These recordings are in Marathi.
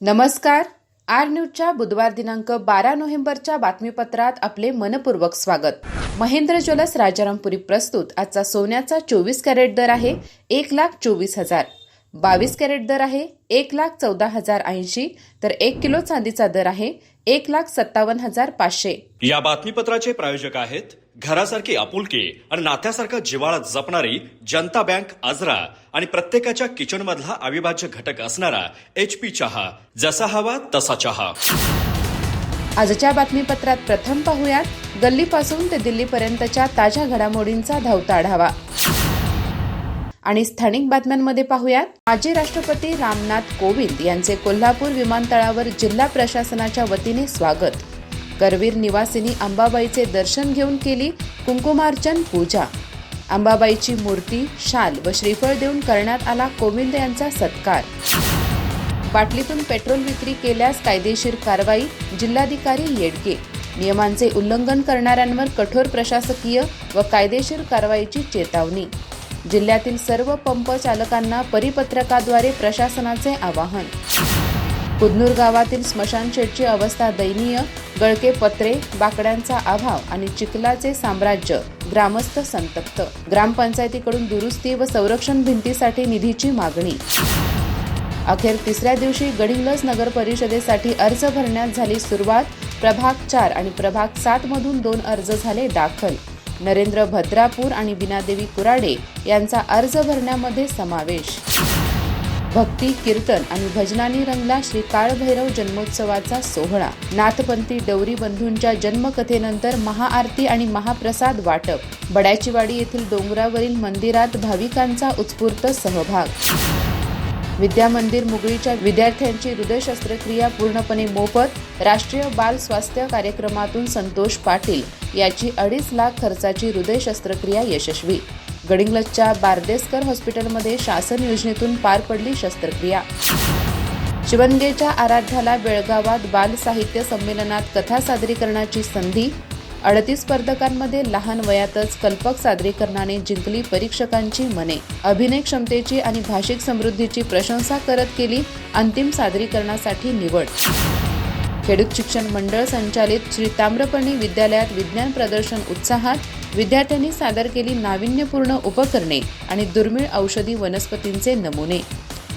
नमस्कार. आर न्यूजच्या बुधवार दिनांक बारा नोव्हेंबरच्या बातमीपत्रात आपले मनपूर्वक स्वागत. महेंद्र ज्वेलर्स राजारामपुरी प्रस्तुत. आजचा सोन्याचा चोवीस कॅरेट दर आहे एक लाख चोवीस हजार. बावीस कॅरेट दर आहे एक लाख चौदा हजार ऐंशी. तर एक किलो चांदीचा दर आहे एक लाख सत्तावन्न हजार पाचशे. या बातमीपत्राचे प्रायोजक आहेत घरासारखी आपुलकी आणि नात्यासारखा जिवाळा जपणारी जनता बँक आजरा आणि प्रत्येकाच्या किचन मधला अविभाज्य घटक असणारा एच पी चहा जसा हवा तसा चहा. आजच्या बातमीपत्रात प्रथम पाहूयात गल्लीपासून ते दिल्लीपर्यंतच्या ताज्या घडामोडींचा धावता आढावा. आणि स्थानिक बातम्यांमध्ये पाहूयात माजी राष्ट्रपती रामनाथ कोविंद यांचे कोल्हापूर विमानतळावर जिल्हा प्रशासनाच्या वतीने स्वागत. करवीर निवासिनी अंबाबाईचे दर्शन घेऊन केली कुंकुमार्चन पूजा. अंबाबाईची मूर्ती शाल व श्रीफळ देऊन करण्यात आला कोविंद यांचा सत्कार. बाटलीतून पेट्रोल विक्री केल्यास कायदेशीर कारवाई जिल्हाधिकारी येडके नियमांचे उल्लंघन करणाऱ्यांवर कठोर प्रशासकीय व कायदेशीर कारवाईची चेतावणी. जिल्ह्यातील सर्व पंप चालकांना परिपत्रकाद्वारे प्रशासनाचे आवाहन. कुदनूर गावातील स्मशानशेडची अवस्था दयनीय गळके पत्रे बाकड्यांचा अभाव आणि चिखलाचे साम्राज्य ग्रामस्थ संतप्त. ग्रामपंचायतीकडून दुरुस्ती व संरक्षण भिंतीसाठी निधीची मागणी. अखेर तिसऱ्या दिवशी गडिंग्लज नगर परिषदेसाठी अर्ज भरण्यात झाली सुरुवात. प्रभाग चार आणि प्रभाग सात मधून दोन अर्ज झाले दाखल. नरेंद्र भद्रापूर आणि बिनादेवी कुराडे यांचा अर्ज भरण्यामध्ये समावेश. भक्ती कीर्तन आणि भजनानी रंगला श्री काळभैरव जन्मोत्सवाचा सोहळा. नाथपंथी डवरी बंधूंच्या जन्मकथेनंतर महाआरती आणि महाप्रसाद वाटप. बड्याचीवाडी येथील डोंगरावरील मंदिरात भाविकांचा उत्स्फूर्त सहभाग. विद्या मंदिर मुगळीच्या विद्यार्थ्यांची हृदय शस्त्रक्रिया पूर्णपणे मोफत राष्ट्रीय बाल स्वास्थ्य कार्यक्रमातून संतोष पाटील याची अडीच लाख खर्चाची हृदय शस्त्रक्रिया यशस्वी. गडिंग्लजच्या बारदेसकर हॉस्पिटलमध्ये शासन योजनेतून पार पडली शस्त्रक्रिया. शिवणगेच्या आराध्याला बेळगावात बाल साहित्य संमेलनात कथा सादरीकरणाची संधी अडतीस स्पर्धकांमध्ये लहान वयातच कल्पक सादरीकरणाने जिंकली परीक्षकांची मने. अभिनय क्षमतेची आणि भाषिक समृद्धीची प्रशंसा करत केली अंतिम सादरीकरणासाठी निवड. खेडूत शिक्षण मंडळ संचालित श्री ताम्रपर्णी विद्यालयात विज्ञान प्रदर्शन उत्साहात विद्यार्थ्यांनी सादर केली नाविन्यपूर्ण उपकरणे आणि दुर्मिळ औषधी वनस्पतींचे नमुने.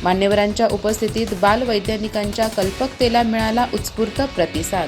मान्यवरांच्या उपस्थितीत बालवैज्ञानिकांच्या कल्पकतेला मिळाला उत्स्फूर्त प्रतिसाद.